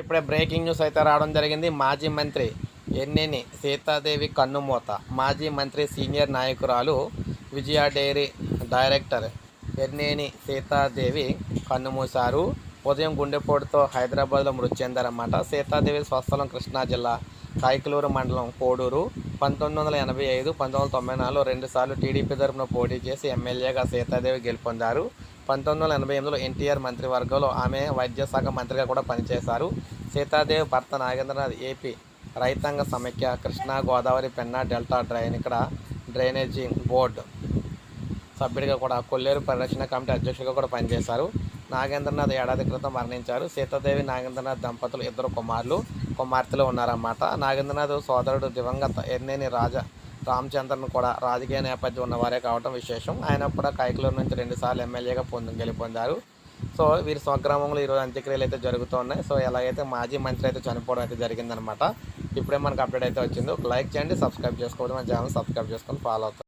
ఇప్పుడే breaking news అయితే రావడం జరిగింది. మాజీ మంత్రి ఎన్నేని సీతాదేవి కన్నుమూత మాజీ మంత్రి సీనియర్ నాయకురాలు విజయ డైరీ డైరెక్టర్ ఎన్నేని సీతాదేవి కన్నుమూశారు. ఉదయం గుండెపోటుతో హైదరాబాద్లో మృతి చెందారన్నమాట సీతాదేవి స్వస్థలం కృష్ణా జిల్లా కాయకలూరు మండలం కోడూరు. పంతొమ్మిది వందల ఎనభై ఐదు పంతొమ్మిది వందల తొంభై నాలుగులో రెండుసార్లు టీడీపీ తరఫున పోటీ చేసి ఎమ్మెల్యేగా సీతాదేవి గెలుపొందారు. పంతొమ్మిది వందల ఎనభై ఎనిమిదిలో ఎన్టీఆర్ మంత్రివర్గంలో ఆమె వైద్య శాఖ మంత్రిగా కూడా పనిచేశారు. సీతాదేవి భర్త నాగేంద్రనాథ్ ఏపీ రైతాంగ సమైక్య కృష్ణా గోదావరి పెన్నా డెల్టా డ్రైన్ ఇక్కడ డ్రైనేజింగ్ బోర్డు సభ్యుడిగా కూడా కొల్లేరు పరిరక్షణ కమిటీ అధ్యక్షుడిగా కూడా పనిచేశారు. నాగేంద్రనాథ్ ఏడాది క్రితం మరణించారు. సీతాదేవి నాగేంద్రనాథ్ దంపతులు ఇద్దరు కుమారులు కుమార్తెలు ఉన్నారన్నమాట. నాగేంద్రనాథ్ సోదరుడు దివంగత ఎర్నేని రాజా రామచంద్రన్ కూడా రాజకీయ నేపథ్యం ఉన్నవారే కావడం విశేషం. ఆయన కూడా కైకలూరు నుంచి రెండుసార్లు ఎమ్మెల్యేగా పొందు గెలుపొందారు. సో వీరి స్వగ్రామంలో ఈరోజు అంత్యక్రియలు అయితే జరుగుతున్నాయి. సో ఎలాగైతే మాజీ మంత్రి అయితే చనిపోవడం అయితే జరిగిందనమాట ఇప్పుడే మనకు అప్డేట్ అయితే వచ్చింది. ఒక లైక్ చేయండి సబ్స్క్రైబ్ చేసుకోవడం మన ఛానల్ సబ్స్క్రైబ్ చేసుకొని ఫాలో అవుతారు.